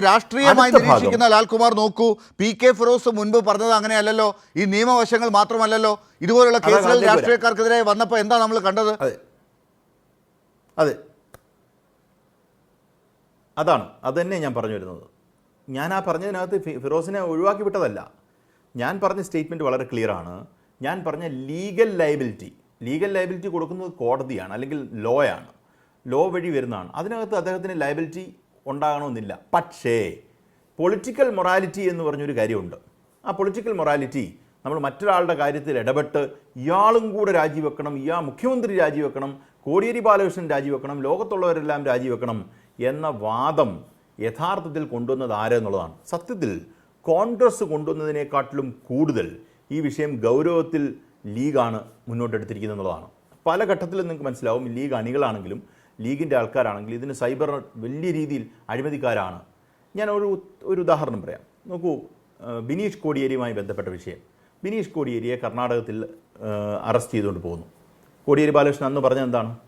രാഷ്ട്രീയമായി നിരീക്ഷിക്കുന്ന ലാൽകുമാർ നോക്കൂ. പി കെ ഫിറോസ് മുൻപ് പറഞ്ഞത് അങ്ങനെയല്ലല്ലോ. ഈ നിയമവശങ്ങൾ മാത്രമല്ലല്ലോ. ഇതുപോലുള്ള കേസുകൾ രാഷ്ട്രീയക്കാർക്കെതിരെ വന്നപ്പോൾ എന്താ നമ്മൾ കണ്ടത്? അതെ. അതെ. അതാണ്. അത് തന്നെ ഞാൻ പറഞ്ഞു വരുന്നത്. ഞാൻ ആ പറഞ്ഞതിനകത്ത് ഫിറോസിനെ ഒഴിവാക്കി വിട്ടതല്ല. ഞാൻ പറഞ്ഞ സ്റ്റേറ്റ്മെന്റ് വളരെ ക്ലിയർ ആണ്. ഞാൻ പറഞ്ഞ ലീഗൽ ലയബിലിറ്റി ലീഗൽ ലയബിലിറ്റി കൊടുക്കുന്നത് കോടതിയാണ് അല്ലെങ്കിൽ ലോയാണ് ആണ് ലോ വഴി വരുന്നതാണ്. അതിനകത്ത് അദ്ദേഹത്തിന് ലയബിലിറ്റി ഉണ്ടാകണമെന്നില്ല. പക്ഷേ പൊളിറ്റിക്കൽ മൊറാലിറ്റി എന്ന് പറഞ്ഞൊരു കാര്യമുണ്ട്. ആ പൊളിറ്റിക്കൽ മൊറാലിറ്റി നമ്മൾ മറ്റൊരാളുടെ കാര്യത്തിൽ ഇടപെട്ട് ഇയാളും കൂടെ രാജിവെക്കണം ഇയാൾ മുഖ്യമന്ത്രി രാജിവെക്കണം കോടിയേരി ബാലകൃഷ്ണൻ രാജിവെക്കണം ലോകത്തുള്ളവരെല്ലാം രാജിവെക്കണം എന്ന വാദം യഥാർത്ഥത്തിൽ കൊണ്ടുവന്നത് ആരെന്നുള്ളതാണ്. സത്യത്തിൽ കോൺഗ്രസ് കൊണ്ടുവന്നതിനേക്കാട്ടിലും കൂടുതൽ ഈ വിഷയം ഗൗരവത്തിൽ ലീഗാണ് മുന്നോട്ടെടുത്തിരിക്കുന്നത് എന്നുള്ളതാണ് പല ഘട്ടത്തിലും നിങ്ങൾക്ക് മനസ്സിലാവും ലീഗ് അണികളാണെങ്കിലും ലീഗിന്റെ ആൾക്കാരാണെങ്കിൽ ഇതിന് സൈബർ വലിയ രീതിയിൽ അഴിമതിക്കാരാണ്. ഞാൻ ഒരു ഒരു ഉദാഹരണം പറയാം. നോക്കൂ ബിനീഷ് കോടിയേരിയുമായി ബന്ധപ്പെട്ട വിഷയം. ബിനീഷ് കോടിയേരിയെ കർണാടകത്തിൽ അറസ്റ്റ് ചെയ്തുകൊണ്ട് പോകുന്നു. കോടിയേരി ബാലകൃഷ്ണൻ അന്ന് പറഞ്ഞത് എന്താണ്?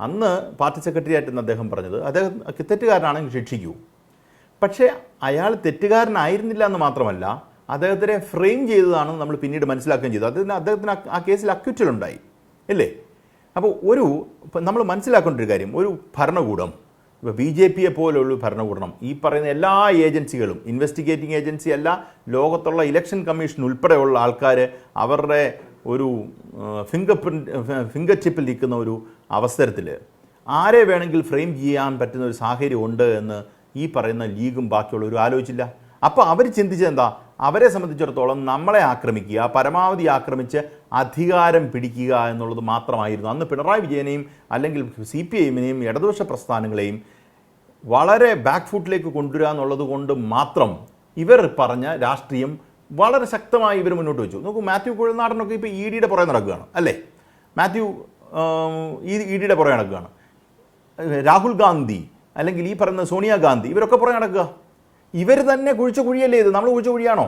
അന്ന് പാർട്ടി സെക്രട്ടറി ആയിട്ടെന്ന് അദ്ദേഹം പറഞ്ഞത് അദ്ദേഹം തെറ്റുകാരനാണെങ്കിൽ ശിക്ഷിക്കൂ പക്ഷേ അയാൾ തെറ്റുകാരനായിരുന്നില്ല എന്ന് മാത്രമല്ല അദ്ദേഹത്തിനെ ഫ്രെയിം ചെയ്തതാണെന്ന് നമ്മൾ പിന്നീട് മനസ്സിലാക്കുകയും ചെയ്തു. അദ്ദേഹത്തിന് അദ്ദേഹത്തിന് ആ- കേസിൽ അക്യൂറ്റൽ ഉണ്ടായി. അല്ലേ അപ്പോൾ ഒരു നമ്മൾ മനസ്സിലാക്കേണ്ട ഒരു കാര്യം ഒരു ഭരണകൂടം ഇപ്പോൾ ബി ജെ പിയെ പോലുള്ള ഭരണകൂടം ഈ പറയുന്ന എല്ലാ ഏജൻസികളും ഇൻവെസ്റ്റിഗേറ്റിംഗ് ഏജൻസി അല്ല ലോകത്തുള്ള ഇലക്ഷൻ കമ്മീഷൻ ഉൾപ്പെടെയുള്ള ആൾക്കാർ അവരുടെ ഒരു ഫിംഗർ പ്രിന്റ് ഫിംഗർ ടിപ്പിൽ നിൽക്കുന്ന ഒരു അവസരത്തിൽ ആരെ വേണമെങ്കിൽ ഫ്രെയിം ചെയ്യാൻ പറ്റുന്ന ഒരു സാഹചര്യം ഉണ്ട് എന്ന് ഈ പറയുന്ന ലീഗും ബാക്കിയുള്ളവരും ആലോചിച്ചില്ല. അപ്പോൾ അവർ ചിന്തിച്ചത് എന്താ? അവരെ സംബന്ധിച്ചിടത്തോളം നമ്മളെ ആക്രമിക്കുക പരമാവധി ആക്രമിച്ച് അധികാരം പിടിക്കുക എന്നുള്ളത് മാത്രമായിരുന്നു. അന്ന് പിണറായി വിജയനെയും അല്ലെങ്കിൽ സി പി എമ്മിനെയും ഇടതുപക്ഷ പ്രസ്ഥാനങ്ങളെയും വളരെ ബാക്ക് ഫുട്ടിലേക്ക് കൊണ്ടുവരിക എന്നുള്ളത് കൊണ്ട് മാത്രം ഇവർ പറഞ്ഞ രാഷ്ട്രീയം വളരെ ശക്തമായി ഇവർ മുന്നോട്ട് വെച്ചു. നോക്കൂ മാത്യു കുഴൽനാടനൊക്കെ ഇപ്പോൾ ഇ ഡിയുടെ പുറകെ നടക്കുകയാണ് അല്ലേ? മാത്യു ഈ ഇ ഡിയുടെ പുറകെ നടക്കുകയാണ്. രാഹുൽ ഗാന്ധി അല്ലെങ്കിൽ ഈ പറയുന്ന സോണിയാഗാന്ധി ഇവരൊക്കെ പുറകെ നടക്കുക. ഇവർ തന്നെ കുഴിച്ച കുഴിയല്ലേ ഇത്? നമ്മൾ കുഴിച്ച കുഴിയാണോ?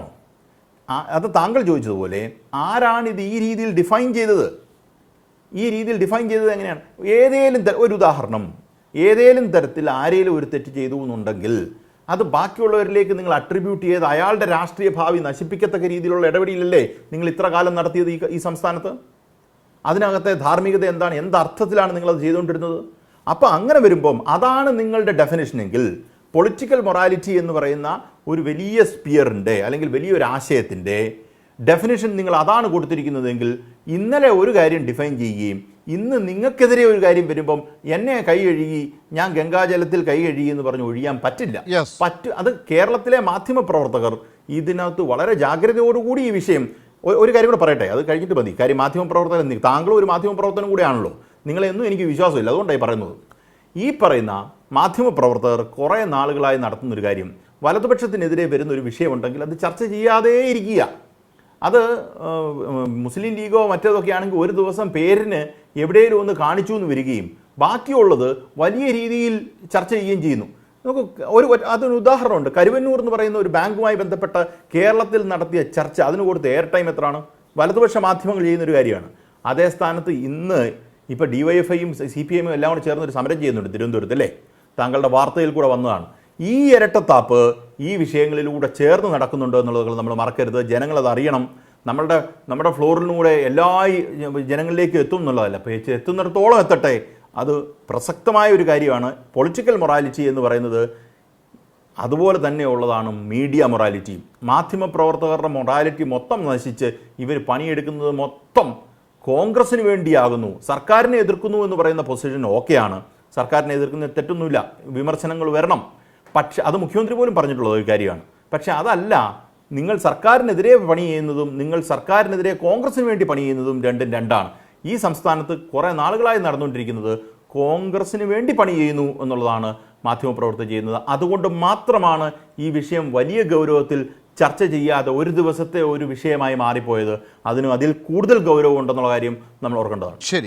അത് താങ്കൾ ചോദിച്ചതുപോലെ ആരാണ് ഈ രീതിയിൽ ഡിഫൈൻ ചെയ്തത്? ഈ രീതിയിൽ ഡിഫൈൻ ചെയ്തത് എങ്ങനെയാണ്? ഏതേലും ഒരു ഉദാഹരണം. ഏതേലും തരത്തിൽ ആരെങ്കിലും ഒരു തെറ്റ് ചെയ്തു എന്നുണ്ടെങ്കിൽ അത് ബാക്കിയുള്ളവരിലേക്ക് നിങ്ങൾ അട്രിബ്യൂട്ട് ചെയ്ത് അയാളുടെ രാഷ്ട്രീയ ഭാവി നശിപ്പിക്കത്തക്ക രീതിയിലുള്ള ഇടപെടലല്ലേ നിങ്ങൾ ഇത്ര കാലം നടത്തിയത് ഈ ഈ സംസ്ഥാനത്ത്? അതിനകത്തെ ധാർമ്മികത എന്താണ്? എന്ത് അർത്ഥത്തിലാണ് നിങ്ങളത് ചെയ്തുകൊണ്ടിരുന്നത്? അപ്പോൾ അങ്ങനെ വരുമ്പം അതാണ് നിങ്ങളുടെ ഡെഫിനേഷനെങ്കിൽ പൊളിറ്റിക്കൽ മൊറാലിറ്റി എന്ന് പറയുന്ന ഒരു വലിയ സ്പിയറിന്റെ അല്ലെങ്കിൽ വലിയൊരു ആശയത്തിന്റെ ഡെഫിനേഷൻ നിങ്ങൾ അതാണ് കൊടുത്തിരിക്കുന്നതെങ്കിൽ ഇന്നലെ ഒരു കാര്യം ഡിഫൈൻ ചെയ്യുകയും ഇന്ന് നിങ്ങൾക്കെതിരെ ഒരു കാര്യം വരുമ്പം എന്നെ കൈ കഴുകി ഞാൻ ഗംഗാജലത്തിൽ കൈ കഴുകി എന്ന് പറഞ്ഞ് ഒഴിയാൻ പറ്റില്ല. പറ്റു അത് കേരളത്തിലെ മാധ്യമ പ്രവർത്തകർ ഇതിനകത്ത് വളരെ ജാഗ്രതയോടുകൂടി ഈ വിഷയം ഒരു കാര്യം കൂടെ പറയട്ടെ. അത് കഴിഞ്ഞിട്ട് മതി. കാര്യം മാധ്യമ പ്രവർത്തകൻ നി- താങ്കളും ഒരു മാധ്യമ പ്രവർത്തനം കൂടിയാണല്ലോ നിങ്ങളെന്നും എനിക്ക് വിശ്വാസമില്ല. അതുകൊണ്ടായി പറയുന്നത്. ഈ പറയുന്ന മാധ്യമ പ്രവർത്തകർ കുറേ നാളുകളായി നടത്തുന്നൊരു കാര്യം. വലതുപക്ഷത്തിനെതിരെ വരുന്ന ഒരു വിഷയമുണ്ടെങ്കിൽ അത് ചർച്ച ചെയ്യാതെ ഇരിക്കുക അത് മുസ്ലിം ലീഗോ മറ്റേതൊക്കെ ആണെങ്കിൽ ഒരു ദിവസം പേരിന് എവിടെയെങ്കിലും ഒന്ന് കാണിച്ചു എന്ന് വരികയും ബാക്കിയുള്ളത് വലിയ രീതിയിൽ ചർച്ച ചെയ്യുകയും ചെയ്യുന്നു. നമുക്ക് ഒരു അതൊരു ഉദാഹരണമുണ്ട്. കരുവന്നൂർ എന്ന് പറയുന്ന ഒരു ബാങ്കുമായി ബന്ധപ്പെട്ട കേരളത്തിൽ നടത്തിയ ചർച്ച അതിന് കൊടുത്ത എയർ ടൈം എത്രയാണ്? വലതുപക്ഷ മാധ്യമങ്ങൾ ചെയ്യുന്ന ഒരു കാര്യമാണ്. അതേ സ്ഥാനത്ത് ഇന്ന് ഇപ്പോൾ ഡി വൈ എഫ് ഐയും സി പി എമ്മും എല്ലാം കൂടെ ചേർന്നൊരു സമരം ചെയ്യുന്നുണ്ട് തിരുവനന്തപുരത്ത് അല്ലേ? താങ്കളുടെ വാർത്തയിൽ കൂടെ വന്നതാണ്. ഈ ഇരട്ടത്താപ്പ് ഈ വിഷയങ്ങളിലൂടെ ചേർന്ന് നടക്കുന്നുണ്ട് എന്നുള്ളത് നമ്മൾ മറക്കരുത്. ജനങ്ങളത് അറിയണം. നമ്മളുടെ നമ്മുടെ ഫ്ലോറിലൂടെ എല്ലാ ജനങ്ങളിലേക്കും എത്തും എന്നുള്ളതല്ല. അപ്പോൾ എത്തുന്നിടത്തോളം എത്തട്ടെ. അത് പ്രസക്തമായ ഒരു കാര്യമാണ്. പൊളിറ്റിക്കൽ മൊറാലിറ്റി എന്ന് പറയുന്നത് അതുപോലെ തന്നെ ഉള്ളതാണ് മീഡിയ മൊറാലിറ്റിയും. മാധ്യമ പ്രവർത്തകരുടെ മൊറാലിറ്റി മൊത്തം നശിച്ച് ഇവർ പണിയെടുക്കുന്നത് മൊത്തം കോൺഗ്രസിന് വേണ്ടിയാകുന്നു. സർക്കാരിനെ എതിർക്കുന്നു എന്ന് പറയുന്ന പൊസിഷൻ ഓക്കെയാണ്. സർക്കാരിനെ എതിർക്കുന്ന തെറ്റൊന്നുമില്ല. വിമർശനങ്ങൾ വരണം. പക്ഷെ അത് മുഖ്യമന്ത്രി പോലും പറഞ്ഞിട്ടുള്ള ഒരു കാര്യമാണ്. പക്ഷെ അതല്ല നിങ്ങൾ സർക്കാരിനെതിരെ പണി ചെയ്യുന്നതും നിങ്ങൾ സർക്കാരിനെതിരെ കോൺഗ്രസിന് വേണ്ടി പണി ചെയ്യുന്നതും രണ്ടും രണ്ടാണ്. ഈ സംസ്ഥാനത്ത് കുറേ നാളുകളായി നടന്നുകൊണ്ടിരിക്കുന്നത് കോൺഗ്രസിന് വേണ്ടി പണി ചെയ്യുന്നു എന്നുള്ളതാണ് മാധ്യമപ്രവർത്തകർ ചെയ്യുന്നത്. അതുകൊണ്ട് മാത്രമാണ് ഈ വിഷയം വലിയ ഗൗരവത്തിൽ ചർച്ച ചെയ്യാതെ ഒരു ദിവസത്തെ ഒരു വിഷയമായി മാറിപ്പോയത്. അതിനും അതിൽ കൂടുതൽ ഗൗരവം ഉണ്ടെന്നുള്ള കാര്യം നമ്മൾ ഓർക്കേണ്ടതാണ്. ശരി.